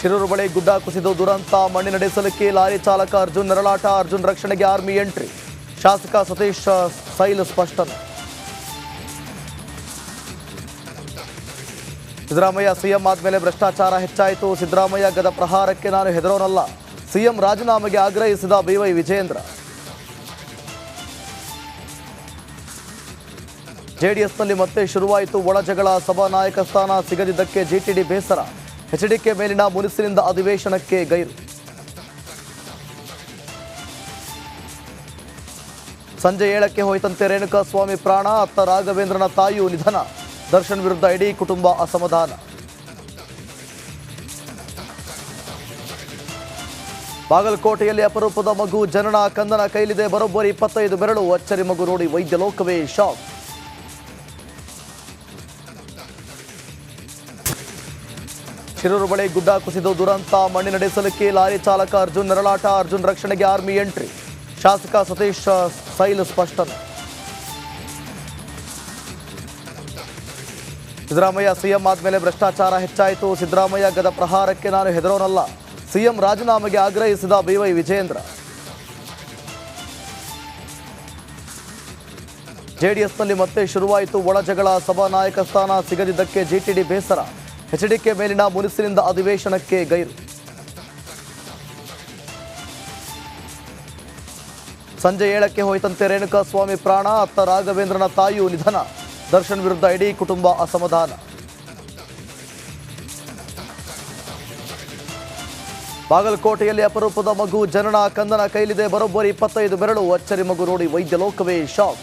ಶಿರೂರು ಬಳಿ ಗುಡ್ಡ ಕುಸಿದು ದುರಂತ ಮಣ್ಣಿನ ನಡೆಸಲಿಕ್ಕೆ ಲಾರಿ ಚಾಲಕ ಅರ್ಜುನ್ ನರಳಾಟ, ಅರ್ಜುನ್ ರಕ್ಷಣೆಗೆ ಆರ್ಮಿ ಎಂಟ್ರಿ. ಶಾಸಕ ಸತೀಶ್ ಸೈಲ್ ಸ್ಪಷ್ಟನೆ. ಸಿದ್ದರಾಮಯ್ಯ ಸಿಎಂ ಆದ್ಮೇಲೆ ಭ್ರಷ್ಟಾಚಾರ ಹೆಚ್ಚಾಯಿತು. ಸಿದ್ದರಾಮಯ್ಯ ಗದ ಪ್ರಹಾರಕ್ಕೆ ನಾನು ಹೆದರೋನಲ್ಲ. ಸಿಎಂ ರಾಜೀನಾಮೆಗೆ ಆಗ್ರಹಿಸಿದ ಬಿವೈ ವಿಜೇಂದ್ರ ಜೆಡಿಎಸ್ನಲ್ಲಿ ಮತ್ತೆ ಶುರುವಾಯಿತು ಒಳಜಗಳ ಸಭಾನಾಯಕ ಸ್ಥಾನ ಸಿಗದಿದ್ದಕ್ಕೆ ಜಿಟಿಡಿ ಬೇಸರ. ಎಚ್ಡಿಕೆ ಮೇಲಿನ ಮುನಿಸಿನಿಂದ ಅಧಿವೇಶನಕ್ಕೆ ಗೈರು ಸಂಜೆ ಏಳಕ್ಕೆ ಹೋಯಿತಂತೆ ರೇಣುಕಾ ಸ್ವಾಮಿ ಪ್ರಾಣ ಅತ್ತ ರಾಘವೇಂದ್ರನ ತಾಯಿಯು ನಿಧನ, ದರ್ಶನ್ ವಿರುದ್ಧ ಇಡೀ ಕುಟುಂಬ ಅಸಮಾಧಾನ. ಬಾಗಲಕೋಟೆಯಲ್ಲಿ ಅಪರೂಪದ ಮಗು ಜನನ ಕಂದನ ಕೈಲಿದೆ, ಬರೋಬ್ಬರಿ ಇಪ್ಪತ್ತೈದು ಬೆರಳು, ಅಚ್ಚರಿ ಮಗು ನೋಡಿ ವೈದ್ಯ ಲೋಕವೇ ಶಾಕ್. ಶಿರೂರು ಬಳಿ ಗುಡ್ಡ ಕುಸಿದು ದುರಂತ ಮಣ್ಣಿನ ಲಾರಿ ಚಾಲಕ ಅರ್ಜುನ್ ನರಳಾಟ, ಅರ್ಜುನ್ ರಕ್ಷಣೆಗೆ ಆರ್ಮಿ ಎಂಟ್ರಿ. ಶಾಸಕ ಸತೀಶ್ ಸೈಲ್ ಸ್ಪಷ್ಟನೆ. ಸಿದ್ದರಾಮಯ್ಯ ಸಿಎಂ ಆದ್ಮೇಲೆ ಭ್ರಷ್ಟಾಚಾರ ಹೆಚ್ಚಾಯಿತು. ಸಿದ್ದರಾಮಯ್ಯ ಗದ ಪ್ರಹಾರಕ್ಕೆ ನಾನು ಹೆದರೋನಲ್ಲ. ಸಿಎಂ ರಾಜೀನಾಮೆಗೆ ಆಗ್ರಹಿಸಿದ ಬಿವೈ ವಿಜೇಂದ್ರ ಜೆಡಿಎಸ್ನಲ್ಲಿ ಮತ್ತೆ ಶುರುವಾಯಿತು ಒಳಜಗಳ ಸಭಾನಾಯಕ ಸ್ಥಾನ ಸಿಗದಿದ್ದಕ್ಕೆ ಜಿಟಿಡಿ ಬೇಸರ. ಎಚ್ಡಿಕೆ ಮೇಲಿನ ಮುನಿಸಿನಿಂದ ಅಧಿವೇಶನಕ್ಕೆ ಗೈರು ಸಂಜೆ ಏಳಕ್ಕೆ ಹೋಯಿತಂತೆ ರೇಣುಕಾ ಸ್ವಾಮಿ ಪ್ರಾಣ, ಅತ್ತ ರಾಘವೇಂದ್ರನ ತಾಯಿಯು ನಿಧನ. ದರ್ಶನ್ ವಿರುದ್ಧ ಇಡೀ ಕುಟುಂಬ ಅಸಮಾಧಾನ. ಬಾಗಲಕೋಟೆಯಲ್ಲಿ ಅಪರೂಪದ ಮಗು ಜನನ ಕಂದನ ಕೈಲಿದೆ. ಬರೋಬ್ಬರಿ ಇಪ್ಪತ್ತೈದು ಬೆರಳು. ಅಚ್ಚರಿ ಮಗು ನೋಡಿ ವೈದ್ಯ ಲೋಕವೇ ಶಾಕ್.